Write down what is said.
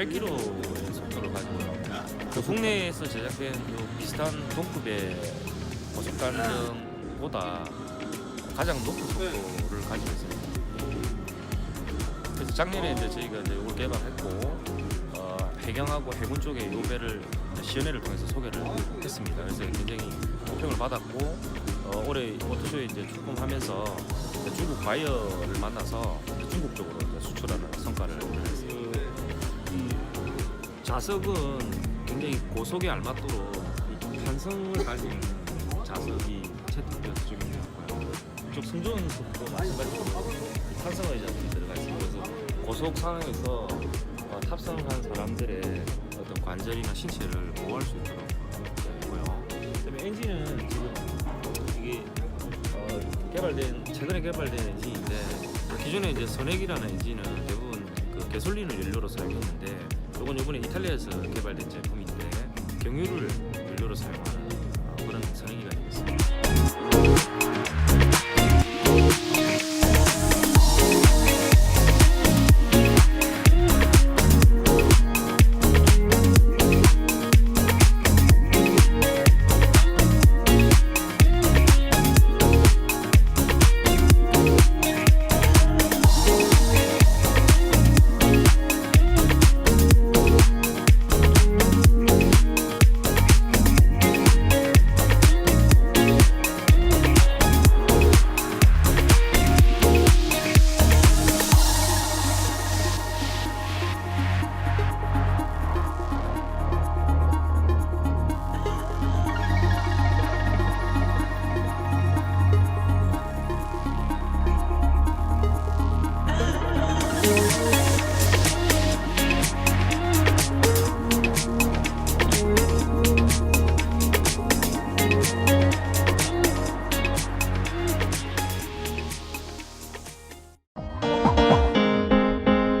600km의 속도를 가지고 그 국내에서 제작된 그 비슷한 동급의 고속단정보다 가장 높은 속도를 가지고 있습니다. 그래서 작년에 이제 저희가 이제 이걸 개발했고 어, 해경하고 해군 쪽에 요 배를 시연회를 통해서 소개를 했습니다. 그래서 굉장히 호평을 받았고 어, 올해 오토쇼에 이제 출품하면서 중국 바이어를 만나서 중국 쪽으로 수출하는 자석은 굉장히 고속에 알맞도록 이 탄성을 가진 자석이 채택되어서 적용이 되었고요. 이쪽 승조원 속도 마찬가지로 이 탄성의 자석이 들어가. 그래서 고속 상황에서 어, 탑승한 사람들의 어떤 관절이나 신체를 보호할 수 있도록 되고요. 그다음에 엔진은 지금 이게 어, 개발된 최근에 개발된 엔진인데 기존에 이제 선액이라는 엔진은 대부분 그 개솔린을 연료로 사용했는데 이건 이번에 이탈리아에서 개발된 제품인데 경유를 연료로 사용하는 you